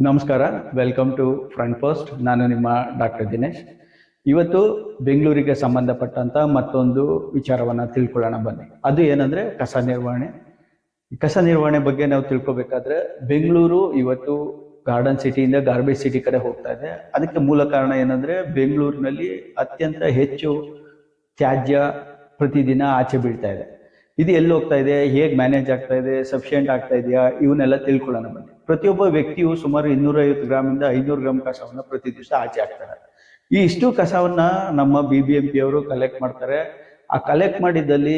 ನಮಸ್ಕಾರ. Welcome to front post ನಾನು ನಿಮ್ಮ ಡಾಕ್ಟರ್ ದಿನೇಶ್ ಇವತ್ತು ಬೆಂಗಳೂರಿಗೆ ಸಂಬಂಧಪಟ್ಟಂತ ಮತ್ತೊಂದು ವಿಚಾರವನ್ನ ತಿಳ್ಕೊಳ್ಳೋಣ ಬನ್ನಿ. ಅದು ಏನಂದ್ರೆ ಕಸ ನಿರ್ವಹಣೆ. ಕಸ ನಿರ್ವಹಣೆ ಬಗ್ಗೆ ನಾವು ತಿಳ್ಕೊಬೇಕಾದ್ರೆ ಬೆಂಗಳೂರು ಇವತ್ತು ಗಾರ್ಡನ್ ಸಿಟಿಯಿಂದ ಗಾರ್ಬೇಜ್ ಸಿಟಿ ಕಡೆ ಹೋಗ್ತಾ ಇದೆ. ಅದಕ್ಕೆ ಮೂಲ ಕಾರಣ ಏನಂದ್ರೆ ಬೆಂಗಳೂರಿನಲ್ಲಿ ಅತ್ಯಂತ ಹೆಚ್ಚು ತ್ಯಾಜ್ಯ ಪ್ರತಿದಿನ ಆಚೆ ಬೀಳ್ತಾ ಇದೆ. ಇದು ಎಲ್ಲಿ ಹೋಗ್ತಾ ಇದೆ? ಹೇಗೆ ಮ್ಯಾನೇಜ್ ಆಗ್ತಾ ಇದೆ? ಸಫಿಷಿಯೆಂಟ್ ಆಗ್ತಾ ಇದೆಯಾ? ಇವನ್ನೆಲ್ಲ ತಿಳ್ಕೊಳ್ಳೋಣ ಬನ್ನಿ. ಪ್ರತಿಯೊಬ್ಬ ವ್ಯಕ್ತಿಯು ಸುಮಾರು ಇನ್ನೂರೈವತ್ತು ಗ್ರಾಮಿಂದ ಐನೂರು ಗ್ರಾಮ್ ಕಸವನ್ನ ಪ್ರತಿ ದಿವಸ ಆಚೆ ಹಾಕ್ತಾರೆ. ಈ ಇಷ್ಟು ಕಸವನ್ನ ನಮ್ಮ ಬಿ ಬಿ ಎಂ ಪಿ ಅವರು ಕಲೆಕ್ಟ್ ಮಾಡ್ತಾರೆ. ಆ ಕಲೆಕ್ಟ್ ಮಾಡಿದ್ದಲ್ಲಿ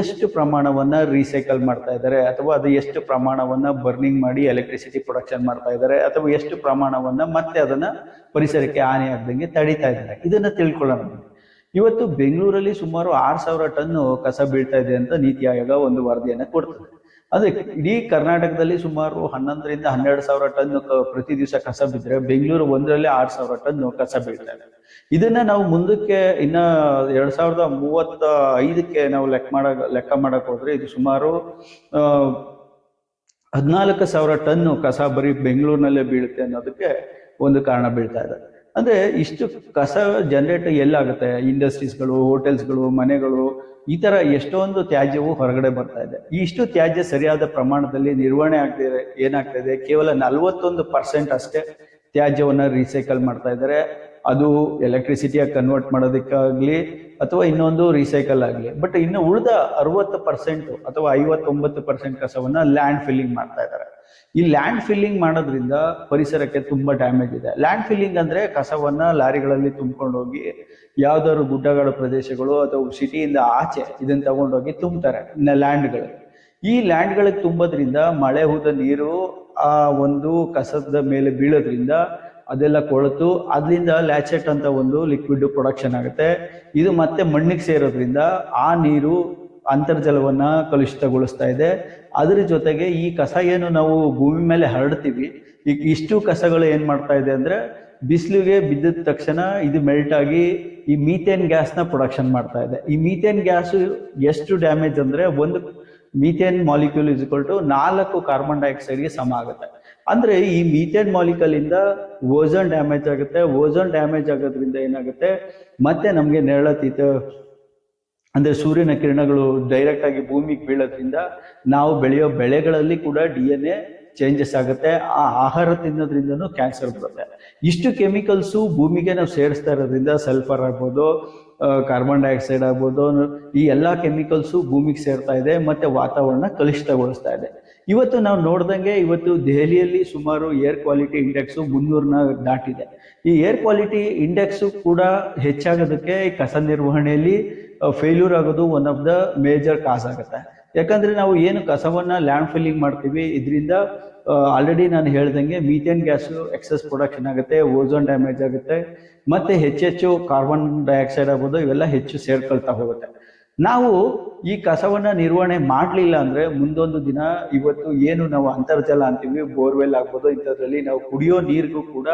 ಎಷ್ಟು ಪ್ರಮಾಣವನ್ನ ರೀಸೈಕಲ್ ಮಾಡ್ತಾ ಇದ್ದಾರೆ ಅಥವಾ ಅದು ಎಷ್ಟು ಪ್ರಮಾಣವನ್ನ ಬರ್ನಿಂಗ್ ಮಾಡಿ ಎಲೆಕ್ಟ್ರಿಸಿಟಿ ಪ್ರೊಡಕ್ಷನ್ ಮಾಡ್ತಾ ಇದ್ದಾರೆ ಅಥವಾ ಎಷ್ಟು ಪ್ರಮಾಣವನ್ನ ಮತ್ತೆ ಅದನ್ನ ಪರಿಸರಕ್ಕೆ ಹಾನಿ ಆಗ್ದಂಗೆ ತಡೀತಾ ಇದ್ದಾರೆ. ಇದನ್ನ ತಿಳ್ಕೊಳ್ಳೋಣ. ಇವತ್ತು ಬೆಂಗಳೂರಲ್ಲಿ ಸುಮಾರು ಆರು ಸಾವಿರ ಟನ್ ಕಸ ಬೀಳ್ತಾ ಇದೆ ಅಂತ ನೀತಿ ಆಯೋಗ ಒಂದು ವರದಿಯನ್ನ ಕೊಡ್ತದೆ. ಅದೇ ಇಡೀ ಕರ್ನಾಟಕದಲ್ಲಿ ಸುಮಾರು ಹನ್ನೊಂದರಿಂದ ಹನ್ನೆರಡು ಸಾವಿರ ಟನ್ ಪ್ರತಿ ದಿವಸ ಕಸ ಬಿದ್ದರೆ ಬೆಂಗಳೂರು ಒಂದರಲ್ಲಿ ಆರು ಸಾವಿರ ಟನ್ ಕಸ ಬೀಳ್ತಾ ಇದೆ. ಇದನ್ನ ನಾವು ಮುಂದಕ್ಕೆ ಇನ್ನ ಎರಡ್ ಸಾವಿರದ ಮೂವತ್ತ ಐದಕ್ಕೆ ನಾವು ಲೆಕ್ಕ ಮಾಡ, ಲೆಕ್ಕ ಮಾಡಕ್ ಹೋದ್ರೆ ಇದು ಸುಮಾರು ಹದಿನಾಲ್ಕು ಸಾವಿರ ಟನ್ ಕಸ ಬರೀ ಬೆಂಗಳೂರಿನಲ್ಲೇ ಬೀಳುತ್ತೆ ಅನ್ನೋದಕ್ಕೆ ಒಂದು ಕಾರಣ ಬೀಳ್ತಾ ಇದೆ. ಅಂದ್ರೆ ಇಷ್ಟು ಕಸ ಜನರೇಟ್ ಎಲ್ಲಾಗುತ್ತೆ. ಇಂಡಸ್ಟ್ರೀಸ್ಗಳು ಹೋಟೆಲ್ಸ್ಗಳು ಮನೆಗಳು, ಈ ತರ ಎಷ್ಟೊಂದು ತ್ಯಾಜ್ಯವು ಹೊರಗಡೆ ಬರ್ತಾ ಇದೆ. ಇಷ್ಟು ತ್ಯಾಜ್ಯ ಸರಿಯಾದ ಪ್ರಮಾಣದಲ್ಲಿ ನಿರ್ವಹಣೆ ಆಗದೆ ಏನಾಗ್ತಾ ಇದೆ? ಕೇವಲ ನಲವತ್ತೊಂದು ಪರ್ಸೆಂಟ್ ಅಷ್ಟೇ ತ್ಯಾಜ್ಯವನ್ನ ರೀಸೈಕಲ್ ಮಾಡ್ತಾ ಇದ್ದಾರೆ. ಅದು ಎಲೆಕ್ಟ್ರಿಸಿಟಿಯಾಗಿ ಕನ್ವರ್ಟ್ ಮಾಡೋದಕ್ಕಾಗ್ಲಿ ಅಥವಾ ಇನ್ನೊಂದು ರೀಸೈಕಲ್ ಆಗಲಿ. ಬಟ್ ಇನ್ನು ಉಳಿದ ಅರವತ್ತು ಪರ್ಸೆಂಟ್ ಅಥವಾ ಐವತ್ತೊಂಬತ್ತು ಪರ್ಸೆಂಟ್ ಕಸವನ್ನ ಲ್ಯಾಂಡ್ ಫಿಲ್ಲಿಂಗ್ ಮಾಡ್ತಾ ಇದ್ದಾರೆ. ಈ ಲ್ಯಾಂಡ್ ಫಿಲ್ಲಿಂಗ್ ಮಾಡೋದ್ರಿಂದ ಪರಿಸರಕ್ಕೆ ತುಂಬಾ ಡ್ಯಾಮೇಜ್ ಇದೆ. ಲ್ಯಾಂಡ್ ಫಿಲ್ಲಿಂಗ್ ಅಂದ್ರೆ ಕಸವನ್ನ ಲಾರಿಗಳಲ್ಲಿ ತುಂಬ್ಕೊಂಡು ಹೋಗಿ ಯಾವ್ದಾದ್ರು ಗುಡ್ಡಗಳ ಪ್ರದೇಶಗಳು ಅಥವಾ ಸಿಟಿಯಿಂದ ಆಚೆ ಇದನ್ನು ತಗೊಂಡೋಗಿ ತುಂಬ್ತಾರೆ ಲ್ಯಾಂಡ್ಗಳು ಈ ಲ್ಯಾಂಡ್ಗಳಿಗೆ ತುಂಬೋದ್ರಿಂದ ಮಳೆ ಹೂದ ನೀರು ಆ ಒಂದು ಕಸದ ಮೇಲೆ ಬೀಳೋದ್ರಿಂದ ಅದೆಲ್ಲ ಕೊಳೆತು, ಅದರಿಂದ ಲ್ಯಾಚೆಟ್ ಅಂತ ಒಂದು ಲಿಕ್ವಿಡ್ ಪ್ರೊಡಕ್ಷನ್ ಆಗುತ್ತೆ. ಇದು ಮತ್ತೆ ಮಣ್ಣಿಗೆ ಸೇರೋದ್ರಿಂದ ಆ ನೀರು ಅಂತರ್ಜಲವನ್ನ ಕಲುಷಿತಗೊಳಿಸ್ತಾ ಇದೆ. ಅದ್ರ ಜೊತೆಗೆ ಈ ಕಸ ಏನು ನಾವು ಭೂಮಿ ಮೇಲೆ ಹರಡ್ತೀವಿ ಈಗ ಇಷ್ಟು ಕಸಗಳು ಏನ್ ಮಾಡ್ತಾ ಇದೆ ಅಂದ್ರೆ ಬಿಸಿಲಿಗೆ ಬಿದ್ದಿದ ತಕ್ಷಣ ಇದು ಮೆಲ್ಟ್ ಆಗಿ ಈ ಮೀಥೇನ್ ಗ್ಯಾಸ್ನ ಪ್ರೊಡಕ್ಷನ್ ಮಾಡ್ತಾ ಇದೆ. ಈ ಮೀಥೇನ್ ಗ್ಯಾಸ್ ಎಷ್ಟು ಡ್ಯಾಮೇಜ್ ಅಂದ್ರೆ ಒಂದು ಮೀಥೇನ್ ಮಾಲಿಕ್ಯೂಲ್ ಇಸ್ ಟು ನಾಲ್ಕು ಕಾರ್ಬನ್ ಡೈಆಕ್ಸೈಡ್ಗೆ ಸಮ ಆಗುತ್ತೆ. ಅಂದ್ರೆ ಈ ಮೀಥೇನ್ ಮಾಲಿಕಲ್ ಇಂದ ಓಝೋನ್ ಡ್ಯಾಮೇಜ್ ಆಗುತ್ತೆ. ಓಝೋನ್ ಡ್ಯಾಮೇಜ್ ಆಗೋದ್ರಿಂದ ಏನಾಗುತ್ತೆ? ಮತ್ತೆ ನಮ್ಗೆ ನೆರಳತೀತ ಅಂದ್ರೆ ಸೂರ್ಯನ ಕಿರಣಗಳು ಡೈರೆಕ್ಟ್ ಆಗಿ ಭೂಮಿಗೆ ಬೀಳೋದ್ರಿಂದ ನಾವು ಬೆಳೆಯೋ ಬೆಳೆಗಳಲ್ಲಿ ಕೂಡ ಡಿ ಎನ್ ಎ ಚೇಂಜಸ್ ಆಗುತ್ತೆ. ಆ ಆಹಾರ ತಿನ್ನೋದ್ರಿಂದನೂ ಕ್ಯಾನ್ಸರ್ ಬರುತ್ತೆ. ಇಷ್ಟು ಕೆಮಿಕಲ್ಸು ಭೂಮಿಗೆ ನಾವು ಸೇರಿಸ್ತಾ ಇರೋದ್ರಿಂದ ಸಲ್ಫರ್ ಆಗ್ಬೋದು ಕಾರ್ಬನ್ ಡೈಆಕ್ಸೈಡ್ ಆಗ್ಬೋದು ಈ ಎಲ್ಲ ಕೆಮಿಕಲ್ಸು ಭೂಮಿಗೆ ಸೇರ್ತಾ ಇದೆ, ಮತ್ತೆ ವಾತಾವರಣ ಕಲುಷಿತಗೊಳಿಸ್ತಾ ಇದೆ. ಇವತ್ತು ನಾವು ನೋಡ್ದಂಗೆ ಇವತ್ತು ದೆಹಲಿಯಲ್ಲಿ ಸುಮಾರು ಏರ್ ಕ್ವಾಲಿಟಿ ಇಂಡೆಕ್ಸು ಮುನ್ನೂರನ್ನ ದಾಟಿದೆ. ಈ ಏರ್ ಕ್ವಾಲಿಟಿ ಇಂಡೆಕ್ಸು ಕೂಡ ಹೆಚ್ಚಾಗೋದಕ್ಕೆ ಕಸ ನಿರ್ವಹಣೆಯಲ್ಲಿ ಫೇಲ್ಯೂರ್ ಆಗೋದು one of the major cause ಆಗುತ್ತೆ. ಯಾಕಂದ್ರೆ ನಾವು ಏನು ಕಸವನ್ನ ಲ್ಯಾಂಡ್ ಫಿಲ್ಲಿಂಗ್ ಮಾಡ್ತೀವಿ, ಇದರಿಂದ ಆಲ್ರೆಡಿ ನಾನು ಹೇಳ್ದಂಗೆ ಮೀಥೇನ್ ಗ್ಯಾಸ್ ಎಕ್ಸಸ್ ಪ್ರೊಡಕ್ಷನ್ ಆಗುತ್ತೆ ಓಝೋನ್ ಡ್ಯಾಮೇಜ್ ಆಗುತ್ತೆ, ಮತ್ತೆ ಹೆಚ್ಚೆಚ್ಚು ಕಾರ್ಬನ್ ಡೈಆಕ್ಸೈಡ್ ಆಗ್ಬೋದು, ಇವೆಲ್ಲ ಹೆಚ್ಚು ಸೇರ್ಕೊಳ್ತಾ ಹೋಗುತ್ತೆ. ನಾವು ಈ ಕಸವನ್ನ ನಿರ್ವಹಣೆ ಮಾಡಲಿಲ್ಲ ಅಂದ್ರೆ ಮುಂದೊಂದು ದಿನ ಇವತ್ತು ಏನು ನಾವು ಅಂತರ್ಜಲ ಅಂತೀವಿ, ಬೋರ್ವೆಲ್ ಆಗ್ಬೋದು, ಇಂಥದ್ರಲ್ಲಿ ನಾವು ಕುಡಿಯೋ ನೀರಿಗೂ ಕೂಡ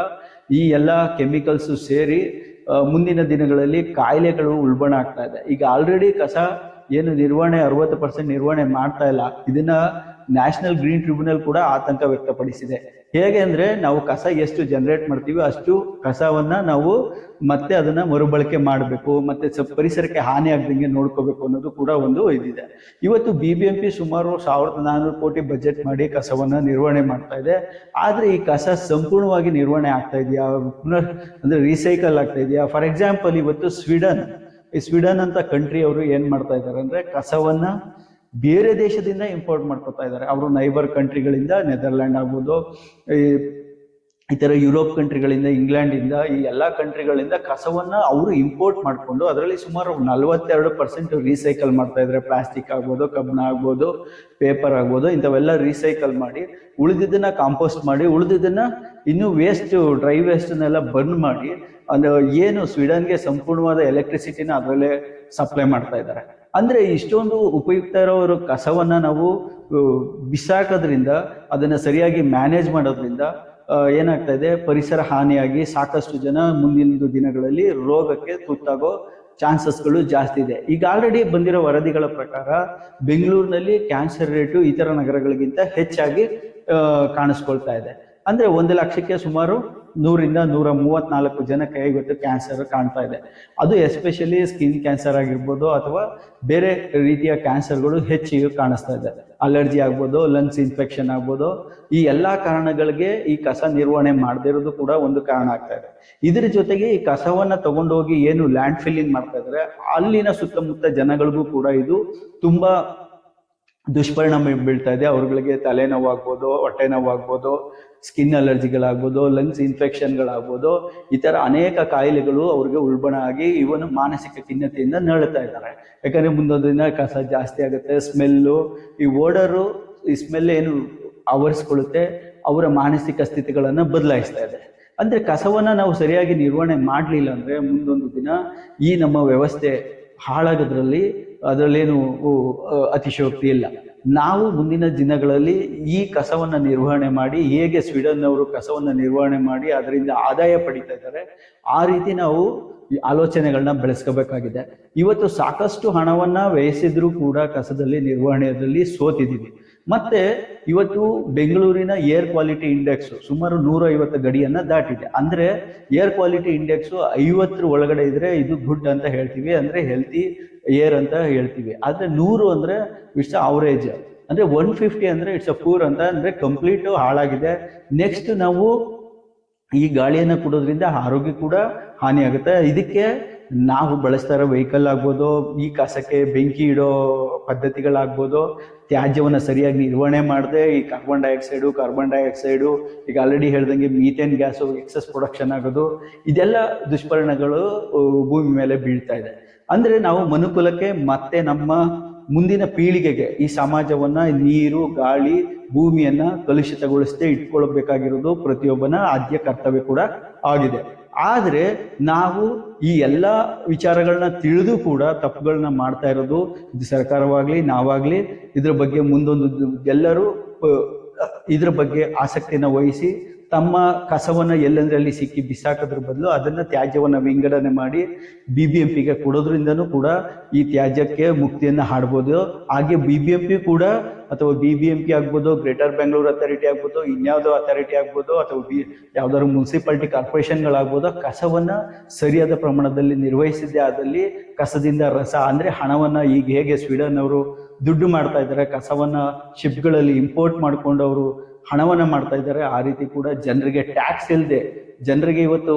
ಈ ಎಲ್ಲ ಕೆಮಿಕಲ್ಸ್ ಸೇರಿ ಮುಂದಿನ ದಿನಗಳಲ್ಲಿ ಕಾಯಿಲೆಗಳು ಉಲ್ಬಣ ಆಗ್ತಾ ಇದೆ. ಈಗ ಆಲ್ರೆಡಿ ಕಸ ಏನು ನಿರ್ವಹಣೆ ಅರವತ್ತು ಪರ್ಸೆಂಟ್ ನಿರ್ವಹಣೆ ಮಾಡ್ತಾ ಇಲ್ಲ. ಇದನ್ನ ನ್ಯಾಷನಲ್ ಗ್ರೀನ್ ಟ್ರಿಬ್ಯುನಲ್ ಕೂಡ ಆತಂಕ ವ್ಯಕ್ತಪಡಿಸಿದೆ. ಹೇಗೆ ಅಂದ್ರೆ ನಾವು ಕಸ ಎಷ್ಟು ಜನರೇಟ್ ಮಾಡ್ತೀವಿ ಅಷ್ಟು ಕಸವನ್ನ ನಾವು ಮತ್ತೆ ಅದನ್ನ ಮರುಬಳಕೆ ಮಾಡಬೇಕು, ಮತ್ತೆ ಪರಿಸರಕ್ಕೆ ಹಾನಿ ಆಗ್ದಂಗೆ ನೋಡ್ಕೋಬೇಕು ಅನ್ನೋದು ಕೂಡ ಒಂದು ಇದಿದೆ. ಇವತ್ತು ಬಿ ಬಿ ಎಂ ಪಿ ಸುಮಾರು ಸಾವಿರದ ನಾನ್ನೂರು ಕೋಟಿ ಬಜೆಟ್ ಮಾಡಿ ಕಸವನ್ನ ನಿರ್ವಹಣೆ ಮಾಡ್ತಾ ಇದೆ. ಆದ್ರೆ ಈ ಕಸ ಸಂಪೂರ್ಣವಾಗಿ ನಿರ್ವಹಣೆ ಆಗ್ತಾ ಇದೆಯಾ? ಪುನರ್ ಅಂದ್ರೆ ರೀಸೈಕಲ್ ಆಗ್ತಾ ಇದೆಯಾ? ಫಾರ್ ಎಕ್ಸಾಂಪಲ್ ಇವತ್ತು ಸ್ವೀಡನ್ ಈ ಸ್ವೀಡನ್ ಅಂತ ಕಂಟ್ರಿ ಅವರು ಏನ್ ಮಾಡ್ತಾ ಇದ್ದಾರೆ ಅಂದ್ರೆ ಕಸವನ್ನ ಬೇರೆ ದೇಶದಿಂದ ಇಂಪೋರ್ಟ್ ಮಾಡ್ಕೊತಾ ಇದ್ದಾರೆ. ಅವರು ನೈಬರ್ ಕಂಟ್ರಿಗಳಿಂದ ನೆದರ್ಲ್ಯಾಂಡ್ ಆಗ್ಬೋದು, ಈ ಇತರ ತರ ಯುರೋಪ್ ಕಂಟ್ರಿಗಳಿಂದ ಇಂಗ್ಲೆಂಡಿಂದ ಈ ಎಲ್ಲ ಕಂಟ್ರಿಗಳಿಂದ ಕಸವನ್ನ ಅವರು ಇಂಪೋರ್ಟ್ ಮಾಡಿಕೊಂಡು ಅದರಲ್ಲಿ ಸುಮಾರು ನಲವತ್ತೆರಡು ಪರ್ಸೆಂಟ್ ರೀಸೈಕಲ್ ಮಾಡ್ತಾ ಇದ್ದಾರೆ. ಪ್ಲಾಸ್ಟಿಕ್ ಆಗ್ಬೋದು ಕಬ್ಬನ ಆಗ್ಬೋದು ಪೇಪರ್ ಆಗ್ಬೋದು, ಇಂಥವೆಲ್ಲ ರೀಸೈಕಲ್ ಮಾಡಿ, ಉಳಿದಿದ್ದನ್ನ ಕಾಂಪೋಸ್ಟ್ ಮಾಡಿ, ಉಳಿದಿದ್ದನ್ನ ಇನ್ನು ವೇಸ್ಟ್ ಡ್ರೈ ವೇಸ್ಟ್ನೆಲ್ಲ ಬರ್ನ್ ಮಾಡಿ, ಅಂದ್ರೆ ಏನು ಸ್ವೀಡನ್ಗೆ ಸಂಪೂರ್ಣವಾದ ಎಲೆಕ್ಟ್ರಿಸಿಟಿನ ಅದರಲ್ಲೇ ಸಪ್ಲೈ ಮಾಡ್ತಾ ಇದ್ದಾರೆ. ಅಂದ್ರೆ ಇಷ್ಟೊಂದು ಉಪಯುಕ್ತ ಇರೋರು ಕಸವನ್ನು ನಾವು ಬಿಸಾಕೋದ್ರಿಂದ, ಅದನ್ನು ಸರಿಯಾಗಿ ಮ್ಯಾನೇಜ್ ಮಾಡೋದ್ರಿಂದ ಏನಾಗ್ತಾ ಇದೆ ಪರಿಸರ ಹಾನಿಯಾಗಿ ಸಾಕಷ್ಟು ಜನ ಮುಂದಿನ ದಿನಗಳಲ್ಲಿ ರೋಗಕ್ಕೆ ತುತ್ತಾಗೋ ಚಾನ್ಸಸ್ಗಳು ಜಾಸ್ತಿ ಇದೆ. ಈಗ ಆಲ್ರೆಡಿ ಬಂದಿರೋ ವರದಿಗಳ ಪ್ರಕಾರ, ಬೆಂಗಳೂರಿನಲ್ಲಿ ಕ್ಯಾನ್ಸರ್ ರೇಟು ಇತರ ನಗರಗಳಿಗಿಂತ ಹೆಚ್ಚಾಗಿ ಕಾಣಿಸ್ಕೊಳ್ತಾ ಇದೆ. ಅಂದ್ರೆ ಒಂದು ಲಕ್ಷಕ್ಕೆ ಸುಮಾರು ನೂರಿಂದ ನೂರ ಮೂವತ್ನಾಲ್ಕು ಜನಕ್ಕೆ ಇವತ್ತು ಕ್ಯಾನ್ಸರ್ ಕಾಣ್ತಾ ಇದೆ. ಅದು ಎಸ್ಪೆಷಲಿ ಸ್ಕಿನ್ ಕ್ಯಾನ್ಸರ್ ಆಗಿರ್ಬೋದು ಅಥವಾ ಬೇರೆ ರೀತಿಯ ಕ್ಯಾನ್ಸರ್ಗಳು ಹೆಚ್ಚಿಗೆ ಕಾಣಿಸ್ತಾ ಇದೆ. ಅಲರ್ಜಿ ಆಗ್ಬೋದು, ಲಂಗ್ಸ್ ಇನ್ಫೆಕ್ಷನ್ ಆಗ್ಬೋದು, ಈ ಎಲ್ಲಾ ಕಾರಣಗಳಿಗೆ ಈ ಕಸ ನಿರ್ವಹಣೆ ಮಾಡದೇ ಇರೋದು ಕೂಡ ಒಂದು ಕಾರಣ ಆಗ್ತಾ ಇದೆ. ಇದರ ಜೊತೆಗೆ ಈ ಕಸವನ್ನ ತಗೊಂಡೋಗಿ ಏನು ಲ್ಯಾಂಡ್ ಫಿಲ್ಲಿಂಗ್ ಮಾಡ್ತಾ ಇದ್ರೆ, ಅಲ್ಲಿನ ಸುತ್ತಮುತ್ತ ಜನಗಳಿಗೂ ಕೂಡ ಇದು ತುಂಬಾ ದುಷ್ಪರಿಣಾಮ ಬೀಳ್ತಾ ಇದೆ. ಅವ್ರಗಳಿಗೆ ತಲೆನೋವು ಆಗ್ಬೋದು ಹೊಟ್ಟೆ ನೋವಾಗ್ಬೋದು ಸ್ಕಿನ್ ಅಲರ್ಜಿಗಳಾಗ್ಬೋದು ಲಂಗ್ಸ್ ಇನ್ಫೆಕ್ಷನ್ಗಳಾಗ್ಬೋದು ಈ ಥರ ಅನೇಕ ಕಾಯಿಲೆಗಳು ಅವ್ರಿಗೆ ಉಲ್ಬಣ ಆಗಿ ಇವನು ಮಾನಸಿಕ ಖಿನ್ನತೆಯಿಂದ ನರಳುತ್ತಾ ಇದ್ದಾರೆ. ಯಾಕಂದರೆ ಮುಂದೊಂದು ದಿನ ಕಸ ಜಾಸ್ತಿ ಆಗುತ್ತೆ ಸ್ಮೆಲ್ಲು ಈ ಓಡರು ಈ ಸ್ಮೆಲ್ ಏನು ಆವರಿಸ್ಕೊಳ್ಳುತ್ತೆ, ಅವರ ಮಾನಸಿಕ ಸ್ಥಿತಿಗಳನ್ನು ಬದಲಾಯಿಸ್ತಾ ಇದೆ. ಅಂದರೆ ಕಸವನ್ನು ನಾವು ಸರಿಯಾಗಿ ನಿರ್ವಹಣೆ ಮಾಡಲಿಲ್ಲ ಅಂದರೆ ಮುಂದೊಂದು ದಿನ ಈ ನಮ್ಮ ವ್ಯವಸ್ಥೆ ಹಾಳಾಗೋದ್ರಲ್ಲಿ ಅದರಲ್ಲೇನು ಅತಿಶಯೋಕ್ತಿ ಇಲ್ಲ. ನಾವು ಮುಂದಿನ ದಿನಗಳಲ್ಲಿ ಈ ಕಸವನ್ನು ನಿರ್ವಹಣೆ ಮಾಡಿ, ಹೇಗೆ ಸ್ವೀಡನ್ ಅವರು ಕಸವನ್ನ ನಿರ್ವಹಣೆ ಮಾಡಿ, ಅದರಿಂದ ಆದಾಯ ಪಡಿತಾ ಇದ್ದಾರೆ, ಆ ರೀತಿ ನಾವು ಆಲೋಚನೆಗಳನ್ನ ಬೆಳೆಸ್ಕೋಬೇಕಾಗಿದೆ. ಇವತ್ತು ಸಾಕಷ್ಟು ಹಣವನ್ನ ವ್ಯಯಿಸಿದ್ರು ಕೂಡ ಕಸದಲ್ಲಿ, ನಿರ್ವಹಣೆಯಲ್ಲಿ ಸೋತಿದ್ದೀವಿ. ಮತ್ತೆ ಇವತ್ತು ಬೆಂಗಳೂರಿನ ಏರ್ ಕ್ವಾಲಿಟಿ ಇಂಡೆಕ್ಸ್ ಸುಮಾರು ನೂರ ಐವತ್ತು ಗಡಿಯನ್ನ ದಾಟಿದೆ. ಅಂದ್ರೆ ಏರ್ ಕ್ವಾಲಿಟಿ ಇಂಡೆಕ್ಸ್ ಐವತ್ತರ ಒಳಗಡೆ ಇದ್ರೆ ಇದು ಗುಡ್ ಅಂತ ಹೇಳ್ತೀವಿ, ಅಂದ್ರೆ ಹೆಲ್ತಿ ಏರ್ ಅಂತ ಹೇಳ್ತೀವಿ. ಆದ್ರೆ ನೂರು ಅಂದ್ರೆ ಇಟ್ಸ್ ಅವರೇಜ್ ಅಂದ್ರೆ ಒನ್ ಫಿಫ್ಟಿ ಅಂದ್ರೆ ಇಟ್ಸ್ ಅ ಪೂರ್ ಅಂತ ಅಂದ್ರೆ ಕಂಪ್ಲೀಟ್ ಹಾಳಾಗಿದೆ. ನೆಕ್ಸ್ಟ್ ನಾವು ಈ ಗಾಳಿಯನ್ನ ಕೊಡೋದ್ರಿಂದ ಆರೋಗ್ಯ ಕೂಡ ಹಾನಿ ಆಗುತ್ತೆ ಇದಕ್ಕೆ ನಾವು ಬಳಸ್ತಾ ಇರೋ ವೆಹಿಕಲ್ ಆಗ್ಬೋದು, ಈ ಕಸಕ್ಕೆ ಬೆಂಕಿ ಇಡೋ ಪದ್ಧತಿಗಳಾಗ್ಬೋದು, ತ್ಯಾಜ್ಯವನ್ನು ಸರಿಯಾಗಿ ನಿರ್ವಹಣೆ ಮಾಡದೆ ಈ ಕಾರ್ಬನ್ ಡೈಆಕ್ಸೈಡು ಕಾರ್ಬನ್ ಡೈಆಕ್ಸೈಡು ಈಗ ಆಲ್ರೆಡಿ ಹೇಳ್ದಂಗೆ ಮೀಥೇನ್ ಗ್ಯಾಸು ಎಕ್ಸಸ್ ಪ್ರೊಡಕ್ಷನ್ ಆಗೋದು, ಇದೆಲ್ಲ ದುಷ್ಪರಿಣಾಮಗಳು ಭೂಮಿ ಮೇಲೆ ಬೀಳ್ತಾ ಇದೆ. ಅಂದ್ರೆ ನಾವು ಮನುಕುಲಕ್ಕೆ ಮತ್ತೆ ನಮ್ಮ ಮುಂದಿನ ಪೀಳಿಗೆಗೆ ಈ ಸಮಾಜವನ್ನ ನೀರು, ಗಾಳಿ, ಭೂಮಿಯನ್ನ ಕಲುಷಿತಗೊಳಿಸದೆ ಇಟ್ಕೊಳ್ಬೇಕಾಗಿರೋದು ಪ್ರತಿಯೊಬ್ಬನ ಆದ್ಯ ಕರ್ತವ್ಯ ಕೂಡ ಆಗಿದೆ. ಆದ್ರೆ ನಾವು ಈ ಎಲ್ಲ ವಿಚಾರಗಳನ್ನ ತಿಳಿದು ಕೂಡ ತಪ್ಪುಗಳನ್ನ ಮಾಡ್ತಾ ಇರೋದು ಸರ್ಕಾರವಾಗಲಿ, ನಾವಾಗ್ಲಿ, ಇದ್ರ ಬಗ್ಗೆ ಮುಂದೊಂದು ಎಲ್ಲರೂ ಇದ್ರ ಬಗ್ಗೆ ಆಸಕ್ತಿಯನ್ನು ವಹಿಸಿ ತಮ್ಮ ಕಸವನ್ನ ಎಲ್ಲಂದ್ರಲ್ಲಿ ಸಿಕ್ಕಿ ಬಿಸಾಕೋದ್ರ ಬದಲು ಅದನ್ನ ತ್ಯಾಜ್ಯವನ್ನ ವಿಂಗಡಣೆ ಮಾಡಿ ಬಿ ಬಿ ಎಂ ಪಿಗೆ ಕೊಡೋದ್ರಿಂದನೂ ಕೂಡ ಈ ತ್ಯಾಜ್ಯಕ್ಕೆ ಮುಕ್ತಿಯನ್ನು ಹಾಡ್ಬೋದು. ಹಾಗೆ ಬಿ ಬಿ ಎಂ ಪಿ ಕೂಡ ಅಥವಾ ಬಿ ಬಿ ಎಂ ಪಿ ಆಗ್ಬೋದು ಗ್ರೇಟರ್ ಬೆಂಗಳೂರು ಅಥಾರಿಟಿ ಆಗ್ಬೋದು, ಇನ್ಯಾವುದೋ ಅಥಾರಿಟಿ ಆಗ್ಬೋದು, ಅಥವಾ ಬಿ ಯಾವ್ದಾದ್ರು ಮುನ್ಸಿಪಾಲಿಟಿ ಕಾರ್ಪೊರೇಷನ್ಗಳಾಗ್ಬೋದು ಕಸವನ್ನ ಸರಿಯಾದ ಪ್ರಮಾಣದಲ್ಲಿ ನಿರ್ವಹಿಸಿದ್ದೇ ಆದಲ್ಲಿ ಕಸದಿಂದ ರಸ, ಅಂದ್ರೆ ಹಣವನ್ನ ಈಗ ಹೇಗೆ ಸ್ವೀಡನ್ ಅವರು ದುಡ್ಡು ಮಾಡ್ತಾ ಇದ್ದಾರೆ, ಕಸವನ್ನ ಶಿಪ್ಗಳಲ್ಲಿ ಇಂಪೋರ್ಟ್ ಮಾಡ್ಕೊಂಡು ಅವರು ಹಣವನ್ನ ಮಾಡ್ತಾ ಇದ್ದಾರೆ. ಆ ರೀತಿ ಕೂಡ ಜನರಿಗೆ ಟ್ಯಾಕ್ಸ್ ಇಲ್ಲದೆ ಜನರಿಗೆ ಇವತ್ತು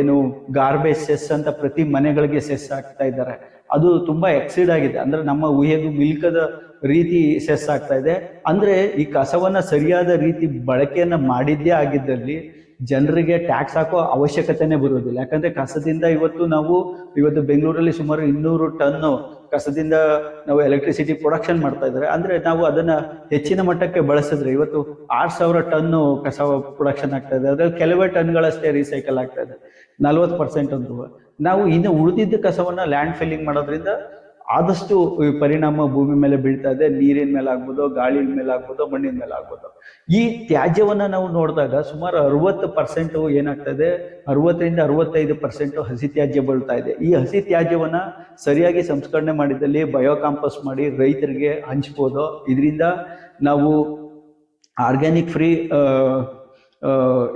ಏನು ಗಾರ್ಬೇಜ್ ಸೆಸ್ ಅಂತ ಪ್ರತಿ ಮನೆಗಳಿಗೆ ಸೆಸ್ ಹಾಕ್ತಾ ಇದ್ದಾರೆ. ಅದು ತುಂಬಾ ಎಕ್ಸಿಡ್ ಆಗಿದೆ. ಅಂದ್ರೆ ನಮ್ಮ ಊಹೆಗೂ ಮಿಲ್ಕದ ರೀತಿ ಸೆಸ್ ಆಗ್ತಾ ಇದೆ. ಅಂದ್ರೆ ಈ ಕಸವನ್ನ ಸರಿಯಾದ ರೀತಿ ಬಳಕೆಯನ್ನ ಮಾಡಿದ್ದೇ ಆಗಿದ್ದಲ್ಲಿ ಜನರಿಗೆ ಟ್ಯಾಕ್ಸ್ ಹಾಕೋ ಅವಶ್ಯಕತೆನೇ ಬರುವುದಿಲ್ಲ. ಯಾಕಂದ್ರೆ ಕಸದಿಂದ ಇವತ್ತು ನಾವು, ಇವತ್ತು ಬೆಂಗಳೂರಲ್ಲಿ ಸುಮಾರು ಇನ್ನೂರು ಟನ್ ಕಸದಿಂದ ನಾವು ಎಲೆಕ್ಟ್ರಿಸಿಟಿ ಪ್ರೊಡಕ್ಷನ್ ಮಾಡ್ತಾ ಇದ್ದಾರೆ. ಅಂದ್ರೆ ನಾವು ಅದನ್ನ ಹೆಚ್ಚಿನ ಮಟ್ಟಕ್ಕೆ ಬಳಸಿದ್ರೆ ಇವತ್ತು ಆರ್ ಸಾವಿರ ಟನ್ ಕಸ ಪ್ರೊಡಕ್ಷನ್ ಆಗ್ತಾ ಇದೆ. ಅದ್ರಲ್ಲಿ ಕೆಲವೇ ಟನ್ಗಳಷ್ಟೇ ರೀಸೈಕಲ್ ಆಗ್ತಾ ಇದೆ. ನಲ್ವತ್ತು ಪರ್ಸೆಂಟ್ ಅಂದ್ರು. ನಾವು ಇನ್ನು ಉಳಿದಿದ್ದ ಕಸವನ್ನ ಲ್ಯಾಂಡ್ ಫಿಲ್ಲಿಂಗ್ ಮಾಡೋದ್ರಿಂದ ಆದಷ್ಟು ಪರಿಣಾಮ ಭೂಮಿ ಮೇಲೆ ಬೀಳ್ತಾ ಇದೆ, ನೀರಿನ ಮೇಲೆ ಆಗ್ಬೋದು ಗಾಳಿಯ ಮೇಲೆ ಆಗ್ಬೋದು, ಮಣ್ಣಿನ ಮೇಲೆ ಆಗ್ಬೋದು. ಈ ತ್ಯಾಜ್ಯವನ್ನು ನಾವು ನೋಡಿದಾಗ ಸುಮಾರು ಅರವತ್ತು ಪರ್ಸೆಂಟ್ ಏನಾಗ್ತಾ ಇದೆ, ಅರವತ್ತರಿಂದ ಅರವತ್ತೈದು ಪರ್ಸೆಂಟ್ ಹಸಿ ತ್ಯಾಜ್ಯ ಬೀಳ್ತಾ ಇದೆ. ಈ ಹಸಿ ತ್ಯಾಜ್ಯವನ್ನ ಸರಿಯಾಗಿ ಸಂಸ್ಕರಣೆ ಮಾಡಿದಲ್ಲಿ ಬಯೋ ಕಾಂಪೋಸ್ಟ್ ಮಾಡಿ ರೈತರಿಗೆ ಹಂಚ್ಬೋದು. ಇದರಿಂದ ನಾವು ಆರ್ಗ್ಯಾನಿಕ್ ಫ್ರೀ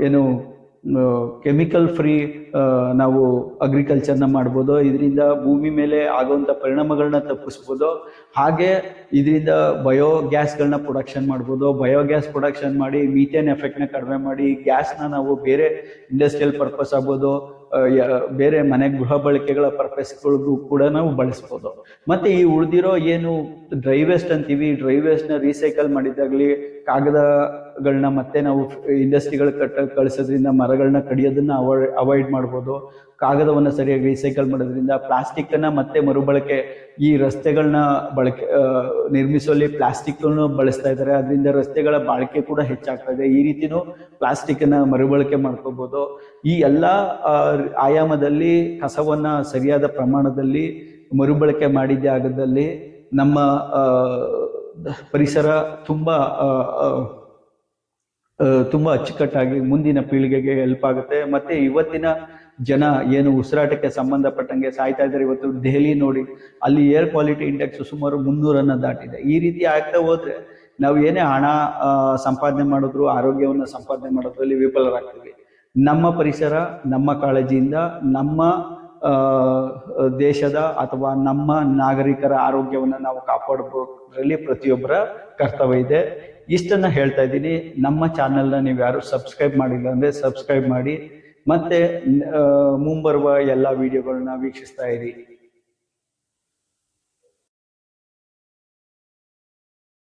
ಏನು ಕೆಮಿಕಲ್ ಫ್ರೀ ನಾವು ಅಗ್ರಿಕಲ್ಚರ್ನ ಮಾಡ್ಬೋದು. ಇದರಿಂದ ಭೂಮಿ ಮೇಲೆ ಆಗುವಂಥ ಪರಿಣಾಮಗಳನ್ನ ತಪ್ಪಿಸ್ಬೋದು. ಹಾಗೆ ಇದರಿಂದ ಬಯೋ ಗ್ಯಾಸ್ಗಳನ್ನ ಪ್ರೊಡಕ್ಷನ್ ಮಾಡ್ಬೋದು. ಬಯೋ ಗ್ಯಾಸ್ ಪ್ರೊಡಕ್ಷನ್ ಮಾಡಿ ಮೀಥೇನ್ ಎಫೆಕ್ಟ್ನ ಕಡಿಮೆ ಮಾಡಿ ಗ್ಯಾಸ್ನ ನಾವು ಬೇರೆ ಇಂಡಸ್ಟ್ರಿಯಲ್ ಪರ್ಪಸ್ ಆಗ್ಬೋದು. ಬೇರೆ ಮನೆ ಗೃಹ ಬಳಕೆಗಳ ಪರ್ಪಸ್ಗಳಿಗೂ ಕೂಡ ನಾವು ಬಳಸ್ಬೋದು. ಮತ್ತೆ ಈ ಉಳಿದಿರೋ ಏನು ಡ್ರೈ ವೇಸ್ಟ್ ಅಂತೀವಿ ಡ್ರೈ ವೇಸ್ಟ್ನ ರೀಸೈಕಲ್ ಮಾಡಿದಾಗಲಿ ಕಾಗದಗಳನ್ನ ಮತ್ತೆ ನಾವು ಇಂಡಸ್ಟ್ರಿಗಳು ಕಟ್ಟ ಕಳಿಸೋದ್ರಿಂದ ಮರಗಳನ್ನ ಕಡಿಯೋದನ್ನ ಅವಾಯ್ಡ್ ಅವಾಯ್ಡ್ ಮಾಡ್ಬೋದು. ಕಾಗದವನ್ನ ಸರಿಯಾಗಿ ರೀಸೈಕಲ್ ಮಾಡೋದ್ರಿಂದ ಪ್ಲಾಸ್ಟಿಕ್ ಅನ್ನ ಮತ್ತೆ ಮರುಬಳಕೆ, ಈ ರಸ್ತೆಗಳನ್ನ ಬಳಕೆ ನಿರ್ಮಿಸುವಲ್ಲಿ ಪ್ಲಾಸ್ಟಿಕ್ ಬಳಸ್ತಾ ಇದ್ದಾರೆ. ಅದರಿಂದ ರಸ್ತೆಗಳ ಬಾಳಿಕೆ ಕೂಡ ಹೆಚ್ಚಾಗ್ತಾ ಇದೆ. ಈ ರೀತಿನೂ ಪ್ಲಾಸ್ಟಿಕ್ ಅನ್ನ ಮರುಬಳಕೆ ಮಾಡ್ಕೋಬಹುದು ಈ ಎಲ್ಲ ಆಯಾಮದಲ್ಲಿ ಕಸವನ್ನ ಸರಿಯಾದ ಪ್ರಮಾಣದಲ್ಲಿ ಮರುಬಳಕೆ ಮಾಡಿದ್ದೇ ಆಗದಲ್ಲಿ ನಮ್ಮ ಪರಿಸರ ತುಂಬಾ ತುಂಬಾ ಅಚ್ಚುಕಟ್ಟಾಗಿ ಮುಂದಿನ ಪೀಳಿಗೆಗೆ ಹೆಲ್ಪ್ ಆಗುತ್ತೆ. ಮತ್ತೆ ಇವತ್ತಿನ ಜನ ಏನು ಉಸಿರಾಟಕ್ಕೆ ಸಂಬಂಧಪಟ್ಟಂಗೆ ಸಾಯ್ತಾ ಇದ್ದಾರೆ. ಇವತ್ತು ದೆಹಲಿ ನೋಡಿ, ಅಲ್ಲಿ ಏರ್ ಕ್ವಾಲಿಟಿ ಇಂಡೆಕ್ಸ್ ಸುಮಾರು ಮುನ್ನೂರನ್ನ ದಾಟಿದೆ. ಈ ರೀತಿ ಆಗ್ತಾ ಹೋದ್ರೆ ನಾವು ಏನೇ ಹಣ ಸಂಪಾದನೆ ಮಾಡಿದ್ರು, ಆರೋಗ್ಯವನ್ನು ಸಂಪಾದನೆ ಮಾಡೋದ್ರಲ್ಲಿ ವಿಫಲರಾಗ್ತೀವಿ. ನಮ್ಮ ಪರಿಸರ, ನಮ್ಮ ಕಾಳಜಿಯಿಂದ, ನಮ್ಮ ದೇಶದ ಅಥವಾ ನಮ್ಮ ನಾಗರಿಕರ ಆರೋಗ್ಯವನ್ನು ನಾವು ಕಾಪಾಡಬಹುದರಲ್ಲಿ ಪ್ರತಿಯೊಬ್ಬರ ಕರ್ತವ್ಯ ಇದೆ. ಇಷ್ಟನ್ನ ಹೇಳ್ತಾ ಇದ್ದೀನಿ. ನಮ್ಮ ಚಾನೆಲ್ನ ನೀವು ಯಾರು ಸಬ್ಸ್ಕ್ರೈಬ್ ಮಾಡಿಲ್ಲ ಅಂದ್ರೆ ಸಬ್ಸ್ಕ್ರೈಬ್ ಮಾಡಿ. ಮತ್ತೆ ಮುಂಬರುವ ಎಲ್ಲ ವಿಡಿಯೋಗಳನ್ನ ವೀಕ್ಷಿಸ್ತಾ ಇರಿ.